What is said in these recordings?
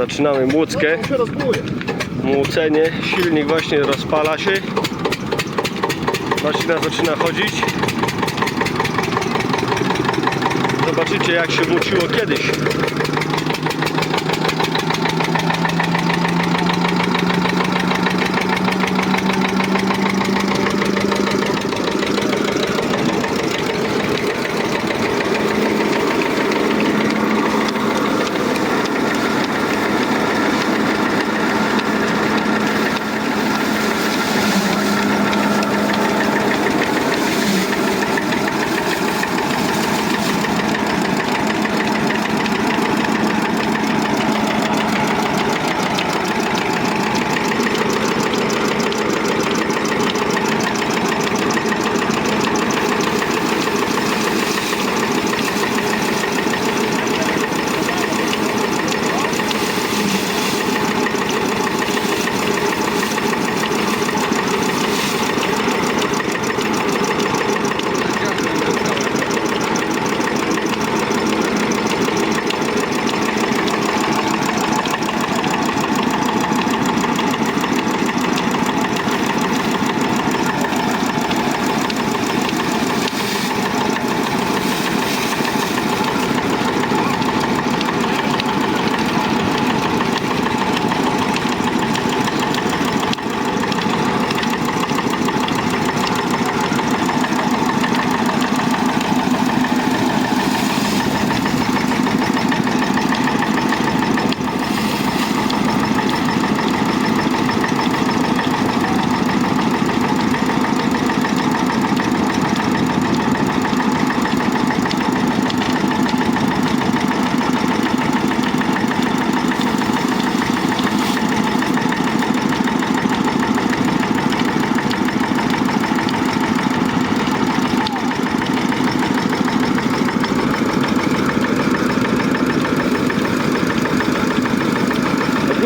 Zaczynamy się rozbuje. Młócenie. Silnik właśnie rozpala się. Maszyna zaczyna chodzić. Zobaczycie jak się młóciło kiedyś.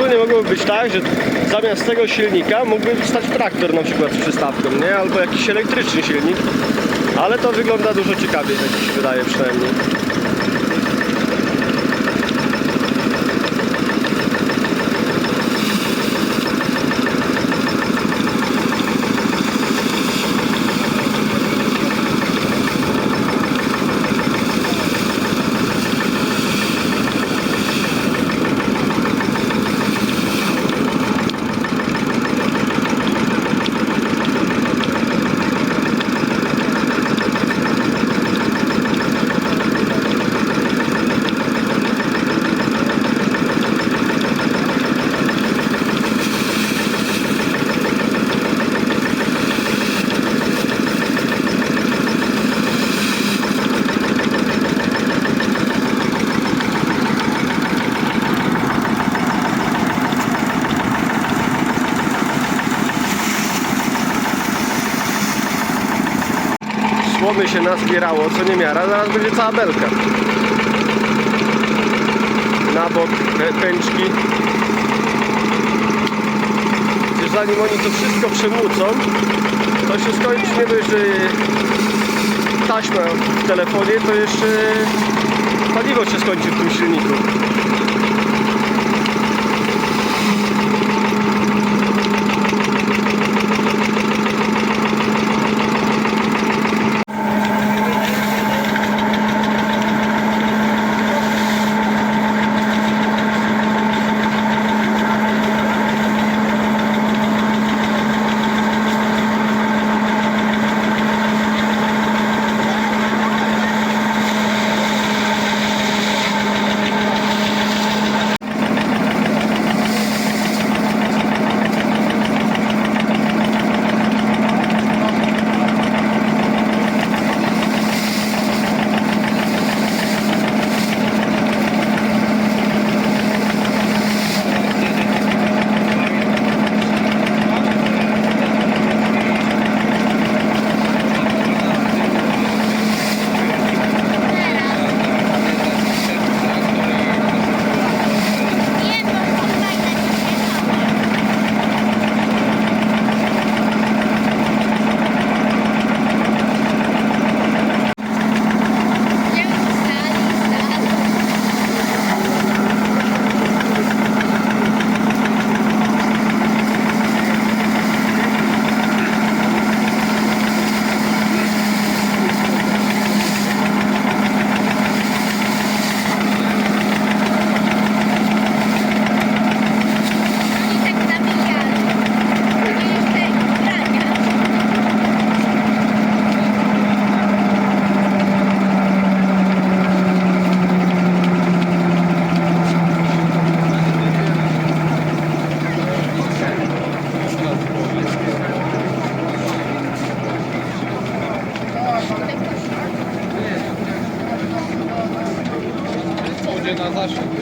Ogólnie mogłoby być tak, że zamiast tego silnika mógłby stać traktor na przykład z przystawką, nie? Albo jakiś elektryczny silnik. Ale to wygląda dużo ciekawiej, tak mi się wydaje przynajmniej. Słomy się nazbierało, co nie miara, zaraz będzie cała belka. Na bok pę- pęczki. Przecież zanim oni to wszystko przemłócą, to się skończy nie dość, że taśma w telefonie, to jeszcze paliwo się skończy w tym silniku.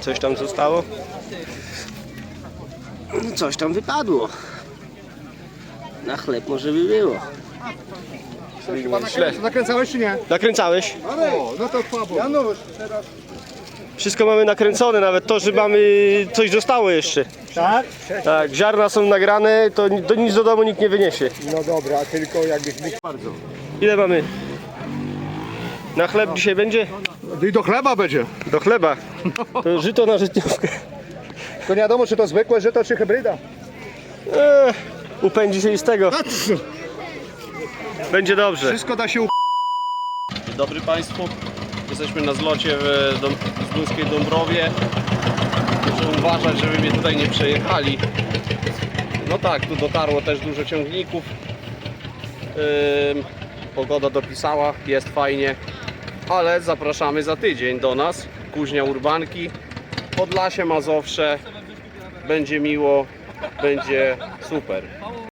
Coś tam zostało? No Coś tam wypadło. Na chleb może by było. Nakręcałeś czy nie? Nakręcałeś? O, no to. Janusz, Wszystko mamy nakręcone, nawet to, że mamy coś zostało jeszcze. tak? Tak, ziarna są nagrane, to, to nic do domu nikt nie wyniesie. No dobra, tylko jakbyś mógł bardzo. Ile mamy? Na chleb dzisiaj będzie? No I do chleba będzie. Do chleba. To żyto na żytniówkę. To nie wiadomo, czy to zwykłe żyto, czy hybryda. Eee, upędzi się i z tego. Będzie dobrze. Wszystko da się u... Dzień dobry Państwu. Jesteśmy na zlocie w Dom Zduńskiej Dąbrowie. Muszę uważać, żeby mnie tutaj nie przejechali. No tak, tu dotarło też dużo ciągników. Ym, pogoda dopisała, jest fajnie. Ale zapraszamy za tydzień do nas. Kuźnia Urbanki, Podlasie Mazowsze. Będzie miło, będzie super.